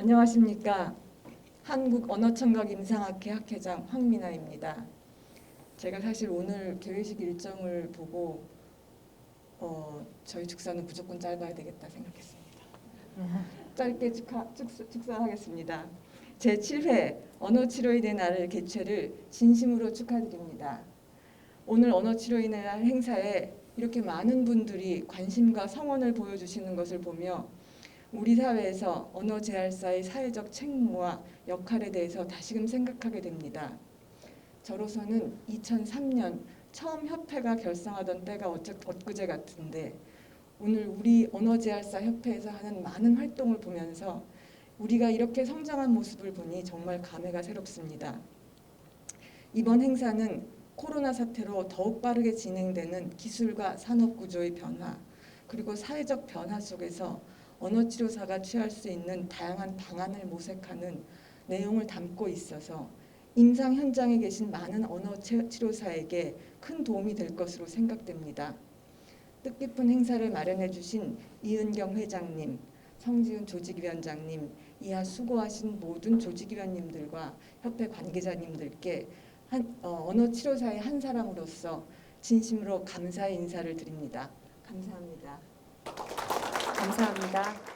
안녕하십니까. 한국 언어청각 임상학회 학회장 황민아입니다. 제가 사실 오늘 개회식 일정을 보고 어, 저희 축사는 무조건 짧아야 되겠다 생각했습니다. 짧게 축하, 축사, 축사 하겠습니다. 제 7회 언어치료인의 날을 개최를 진심으로 축하드립니다. 오늘 언어치료인의 날 행사에 이렇게 많은 분들이 관심과 성원을 보여주시는 것을 보며 우리 사회에서 언어 재활사의 사회적 책무와 역할에 대해서 다시금 생각하게 됩니다. 저로서는 2003년 처음 협회가 결성하던 때가 엊그제 같은데 오늘 우리 언어재활사 협회에서 하는 많은 활동을 보면서 우리가 이렇게 성장한 모습을 보니 정말 감회가 새롭습니다. 이번 행사는 코로나 사태로 더욱 빠르게 진행되는 기술과 산업 구조의 변화 그리고 사회적 변화 속에서 언어치료사가 취할 수 있는 다양한 방안을 모색하는 내용을 담고 있어서 임상 현장에 계신 많은 언어치료사에게 큰 도움이 될 것으로 생각됩니다. 뜻깊은 행사를 마련해 주신 이은경 회장님, 성지훈 조직위원장님, 이하 수고하신 모든 조직위원님들과 협회 관계자님들께 한, 어, 언어치료사의 한 사람으로서 진심으로 감사의 인사를 드립니다. 감사합니다. 감사합니다.